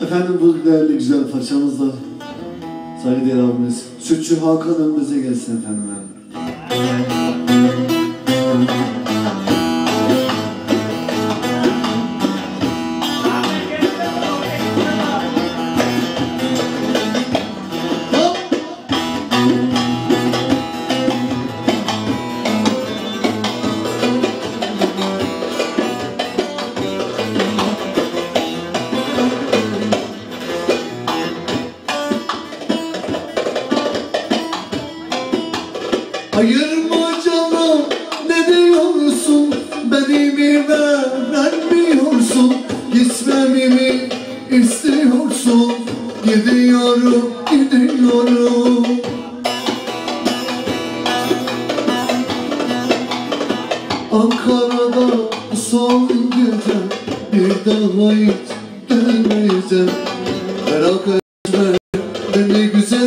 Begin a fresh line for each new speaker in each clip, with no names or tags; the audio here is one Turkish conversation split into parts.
Efendim bu değerli güzel parçamız da saygıdeğer abimiz Sütçü Hakan önümüze gelsin efendim. Ayırma canım ne diyorsun? Beni mi vermiyorsun Gitmemi mi istiyorsun? Gidiyorum gidiyorum. Ankara'da son gece Bir daha hiç gelmeyeceğim. Merak etme beni güzelim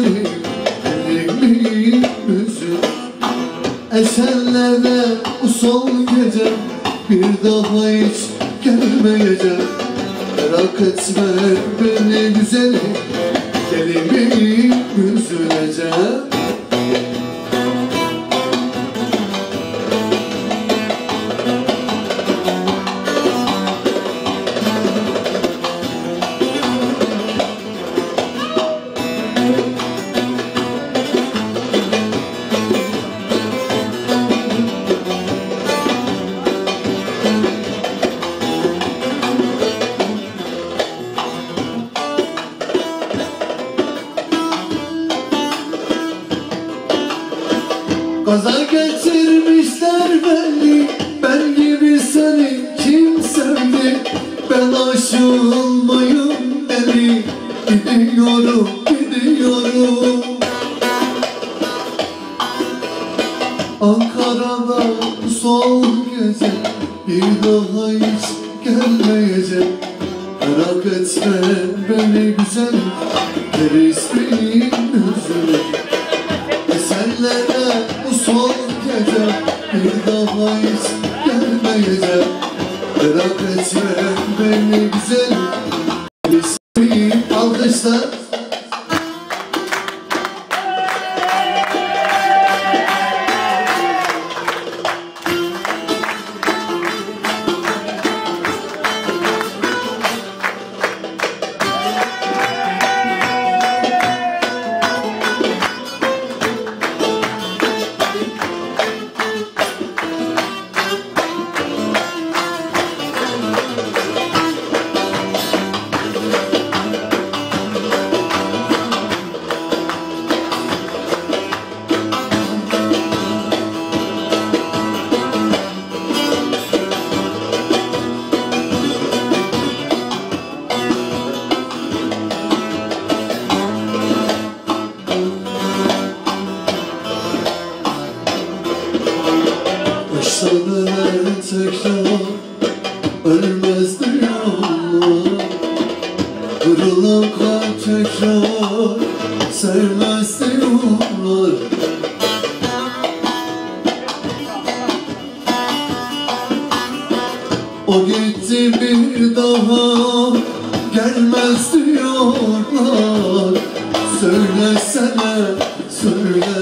Bir daha hiç gelmeyeceğim. Merak etme beni güzelim Elimi üzüleceğim Kaza getirmişler beni. Ben gibi seni kim sevdi Ben aşık olmayım deli Gidiyorum gidiyorum. Ankara'da son gece. Bir daha hiç gelmeyeceğim Merak etme beni güzel. Geri ismin hiç gelmeyeceğim Merak etme beni güzel. Alkışlar Ölmez diyorlar Kırılan kalp tekrar. Sevmez diyorlar O gitti bir daha. Gelmez diyorlar Söylesene söyle